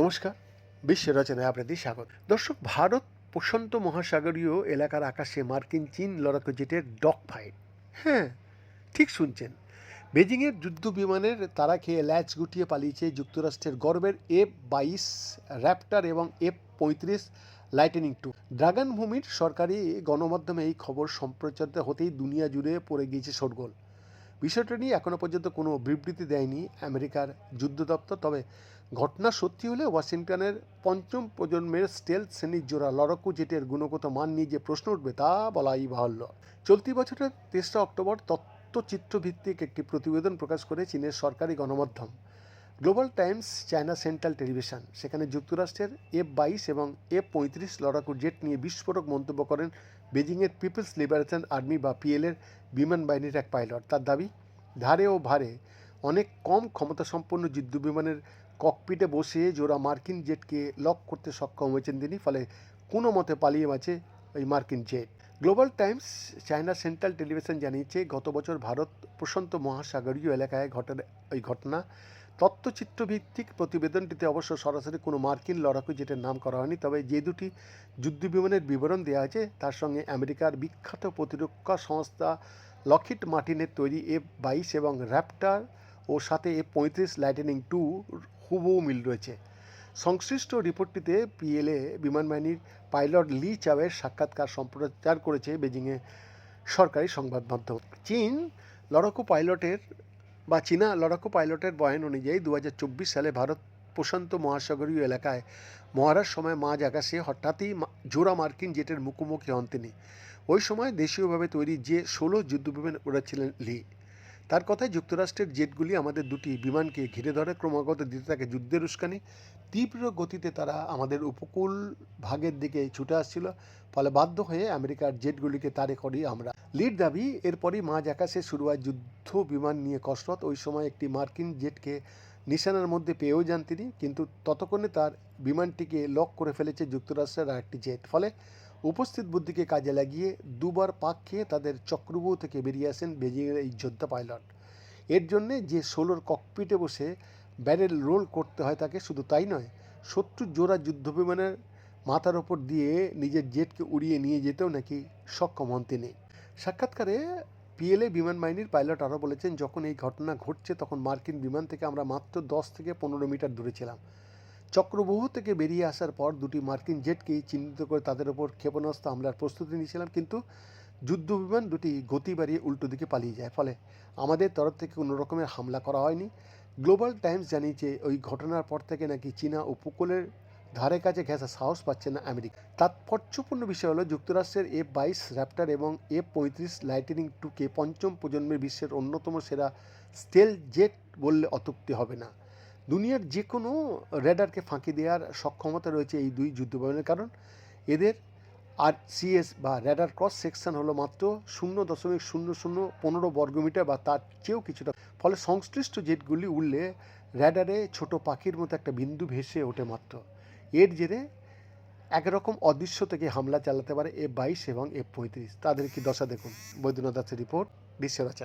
নমস্কার বিশ্ব রচনায় আপনাদের স্বাগত। দর্শক, ভারত প্রশান্ত মহাসাগরীয় এলাকার আকাশে মার্কিন চীন লড়াকু জেটের ডগ ফাইট হ্যাঁ ঠিক শুনছেন। বেজিংয়ের যুদ্ধ বিমানের তারা খেয়ে ল্যাচ গুটিয়ে পালিয়েছে যুক্তরাষ্ট্রের গর্বের এফ বাইশ র্যাপ্টার এবং এফ পঁয়ত্রিশ লাইটেনিং টু। ড্রাগন ভূমির সরকারি গণমাধ্যমে এই খবর সম্প্রচারিত হতেই দুনিয়া জুড়ে পড়ে গিয়েছে শোরগোল। বিষয়টা নিয়ে এখনও পর্যন্ত কোনো বিবৃতি দেয়নি আমেরিকার যুদ্ধ দপ্তর, তবে ঘটনা সত্যি হলে ওয়াশিংটনের পঞ্চম প্রজন্মের স্টেল শ্রেণির জোড়া লড়াকু জেটের গুণগত মান নিয়ে যে প্রশ্ন উঠবে তা বলাই বাহুল্য। চলতি বছরের তেসরা অক্টোবর তথ্যচিত্রভিত্তিক একটি প্রতিবেদন প্রকাশ করে চীনের সরকারি গণমাধ্যম। Global Times China Central Television. সেখানে যুক্তরাষ্ট্রের এফ বাইশ এবং এফ পঁয়ত্রিশ লড়াকু জেট নিয়ে বিস্ফোরক মন্তব্য করেন বেজিংয়ের পিপলস লিবারেশন আর্মি বা পিএলের বিমান বাহিনীর এক পাইলট। তার দাবি, ধারে ও ভারে অনেক কম ক্ষমতাসম্পন্ন যুদ্ধ বিমানের ককপিটে বসে জোড়া মার্কিন জেটকে লক করতে সক্ষম হয়েছেন তিনি, ফলে কোনো মতে পালিয়ে বাঁচে ওই মার্কিন jet. Global Times China Central Television জানিয়েছে, গত বছর ভারত প্রশান্ত মহাসাগরীয় এলাকায় ঘটে ওই ঘটনা। তথ্যচিত্রভিত্তিক প্রতিবেদনটিতে অবশ্য সরাসরি কোনো মার্কিন লড়াকু জেটের নাম করা হয়নি, তবে যে দুটি যুদ্ধ বিমানের বিবরণ দেওয়া আছে তার সঙ্গে আমেরিকার বিখ্যাত প্রতিরক্ষা সংস্থা লকহিড মার্টিনের তৈরি এফ বাইশ এবং র্যাপ্টার ও সাথে এফ পঁয়ত্রিশ লাইটেনিং টু হুবহু মিল রয়েছে। সংশ্লিষ্ট রিপোর্টটিতে পিএলএ বিমান বাহিনীর পাইলট লি চাওয়ের সাক্ষাৎকার সম্প্রচার করেছে বেজিংয়ে সরকারি সংবাদ মাধ্যম। চীন লড়াকু পাইলটের বা চীনা লড়াকু পাইলটের বয়ান অনুযায়ী দু হাজার চব্বিশ সালে ভারত প্রশান্ত মহাসাগরীয় এলাকায় মহারাজ সময় মাঝ আকাশে হঠাৎই জোড়া মার্কিন জেটের মুখোমুখি হন তিনি। ওই সময় দেশীয়ভাবে তৈরি যে ষোলো যুদ্ধবিমান উড়াচ্ছিলেন লি। তার কথায় যুক্তরাষ্ট্রের জেটগুলি আমাদের দুটি বিমানকে ঘিরে ধরে, ক্রমাগত দিতে থাকে যুদ্ধের উস্কানি। তীব্র গতিতে তারা আমাদের উপকূল ভাগের দিকে ছুটে আসছিল, ফলে বাধ্য হয়ে আমেরিকার জেটগুলিকে তারে করি আমরা। লিড দাবি, এরপরই মাঝ আকাশে শুরু হয় যুদ্ধ বিমান নিয়ে কসরত। ওই সময় একটি মার্কিন জেটকে নিশানার মধ্যে পেয়েও যান তিনি, কিন্তু ততক্ষণে তার বিমানটিকে লক করে ফেলেছে যুক্তরাষ্ট্রের আরেকটি জেট। ফলে উপস্থিত বুদ্ধিকে কাজে লাগিয়ে দুবার পাক খেয়ে তাদের চক্রব্যূহ থেকে বেরিয়ে আসেন বেজিংয়ের এই যোদ্ধা পাইলট। এর জন্যে যে ষোলোর ককপিটে বসে ব্যারেল রোল করতে হয় তাকে শুধু তাই নয়, শত্রু জোড়া যুদ্ধ বিমানের মাথার ওপর দিয়ে নিজের জেটকে উড়িয়ে নিয়ে যেতেও নাকি সক্ষম হন তিনি। সাক্ষাৎকারে পিএলএ বিমান বাহিনীর পাইলট আরও বলেছেন, যখন এই ঘটনা ঘটছে, তখন মার্কিন বিমান থেকে আমরা মাত্র দশ থেকে পনেরো মিটার দূরে ছিলাম। চক্রবহু থেকে বেরিয়ে আসার পর দুটি মার্কিন জেটকে চিহ্নিত করে তাদের ওপর ক্ষেপণাস্ত্র হামলার প্রস্তুতি নিয়েছিলাম, কিন্তু যুদ্ধ বিমান দুটি গতি বাড়িয়ে উল্টো দিকে পালিয়ে যায়। ফলে আমাদের তরফ থেকে কোনো রকমের হামলা করা হয়নি। গ্লোবাল টাইমস জানিয়েছে, ওই ঘটনার পর থেকে নাকি চীনা উপকূলের ধারে কাছে ঘেঁষা সাহস পাচ্ছে না আমেরিকা। তাৎপর্যপূর্ণ বিষয় হলো, যুক্তরাষ্ট্রের এফ বাইশ র্যাপ্টার এবং এফ পঁয়ত্রিশ লাইটেনিং টুকে পঞ্চম প্রজন্মের বিশ্বের অন্যতম সেরা স্টেল জেট বললে অত্যুক্তি হবে না। দুনিয়ার যে কোনো রেডারকে ফাঁকি দেওয়ার সক্ষমতা রয়েছে এই দুই যুদ্ধবিমানের। কারণ এদের আর সিএস বা র্যাডার ক্রস সেকশন হলো মাত্র শূন্য দশমিক শূন্য শূন্য পনেরো বর্গমিটার বা তার চেয়েও কিছুটা। ফলে সংশ্লিষ্ট জেটগুলি উড়লে র্যাডারে ছোট পাখির মতো একটা বিন্দু ভেসে ওঠে মাত্র। এর জেরে একরকম অদৃশ্য থেকে হামলা চালাতে পারে এফ বাইশ এবং এফ পঁয়ত্রিশ। তাদের কি দশা দেখুন। বৈদ্যনাথ দাসের রিপোর্ট বিশ্বরাচার